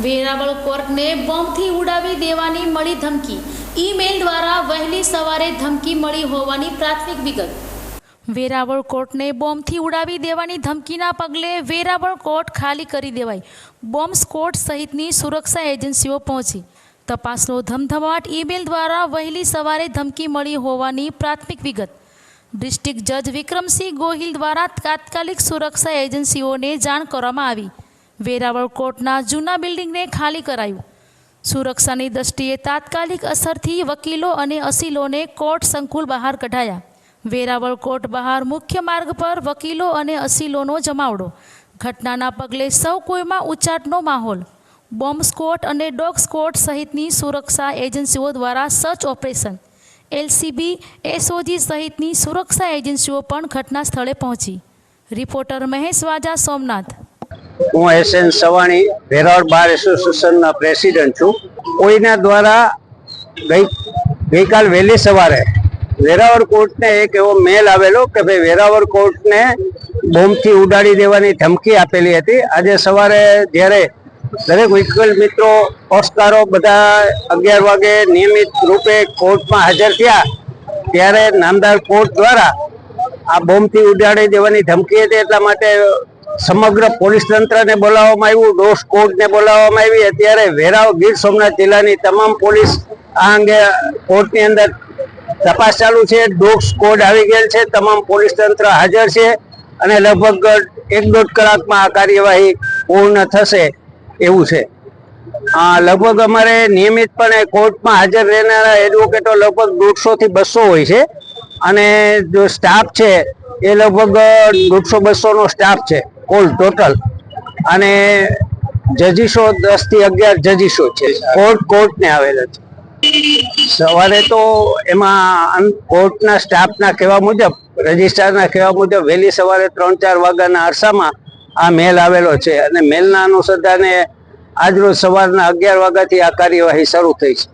વેરાવળ કોર્ટને બોમ્બથી ઉડાવી દેવાની મળી ધમકી. ઈમેલ દ્વારા વહેલી સવારે ધમકી મળી હોવાની પ્રાથમિક વિગત. વેરાવળ કોર્ટને બોમ્બથી ઉડાવી દેવાની ધમકીના પગલે વેરાવળ કોર્ટ ખાલી કરી દેવાઈ. બોમ્બ સ્કોટ સહિતની સુરક્ષા એજન્સીઓ પહોંચી. તપાસનો ધમધમાટ ઈમેલ દ્વારા વહેલી સવારે ધમકી મળી હોવાની પ્રાથમિક વિગત. ડિસ્ટ્રિક્ટ જજ વિક્રમસિંહ ગોહિલ દ્વારા તાત્કાલિક સુરક્ષા એજન્સીઓને જાણ કરવામાં આવી. વેરાવળ કોર્ટના જૂના બિલ્ડિંગને ખાલી કરાયું. સુરક્ષાની દ્રષ્ટિએ તાત્કાલિક અસરથી વકીલો અને અસીલોને કોર્ટ સંકુલ બહાર કઢાયા. વેરાવળ કોર્ટ બહાર મુખ્ય માર્ગ પર વકીલો અને અસીલોનો જમાવડો. ઘટનાના પગલે સૌ કોઈમાં ઉચાટનો માહોલ. બોમ્બ સ્કોટ અને ડોગ સ્કોટ સહિતની સુરક્ષા એજન્સીઓ દ્વારા સર્ચ ઓપરેશન. એલસીબી, એસઓજી સહિતની સુરક્ષા એજન્સીઓ પણ ઘટના સ્થળે પહોંચી. રિપોર્ટર મહેશ વાજા સોમનાથ. હું S N Savani Veraval bar એસોસિએશનના પ્રેસિડન્ટ છું. કોઈના દ્વારા ગઈ ગઈકાલ વહેલી સવારે વેરાવળ કોર્ટને એક એવો મેલ આવેલો કે ભાઈ વેરાવળ કોર્ટને બોમ્બથી ઉડાડી દેવાની ધમકી આપેલી હતી. આજે સવારે જ્યારે દરેક વિકલ મિત્રો પક્ષકારો બધા અગિયાર વાગે નિયમિત રૂપે કોર્ટમાં હાજર થયા, ત્યારે નામદાર કોર્ટ દ્વારા આ બોમ્બથી ઉડાડી દેવાની ધમકી હતી. એટલા માટે સમગ્ર પોલીસ તંત્રને બોલાવવામાં આવ્યું ડોસ કોર્ટને બોલાવવામાં આવી. અત્યારે વેરાવ ગીર સોમનાથ જિલ્લાની તમામ પોલીસ આ અંગે કોર્ટની અંદર તપાસ ચાલુ છે. ડોગ સ્કોડ આવી ગયેલ છે. તમામ પોલીસ તંત્ર હાજર છે અને લગભગ એક દોઢ કલાકમાં આ કાર્યવાહી પૂર્ણ થશે એવું છે. લગભગ અમારે નિયમિતપણે કોર્ટમાં હાજર રહેનારા એડવોકેટો લગભગ દોઢસોથી બસો હોય છે અને જો સ્ટાફ છે એ લગભગ દોઢસો બસોનો સ્ટાફ છે. કુલ ટોટલ. અને જજીશો દસથી અગિયાર જજીશો છે. કોર્ટ કોર્ટને આવેલા છે. સવારે તો એમાં કોર્ટના સ્ટાફના કહેવા મુજબ, રજિસ્ટ્રારના કહેવા મુજબ વહેલી સવારે ત્રણ ચાર વાગ્યાના અરસામાં આ મેલ આવેલો છે. અને મેલના અનુસંધાને આજરોજ સવારના અગિયાર વાગ્યાથી આ કાર્યવાહી શરૂ થઈ છે.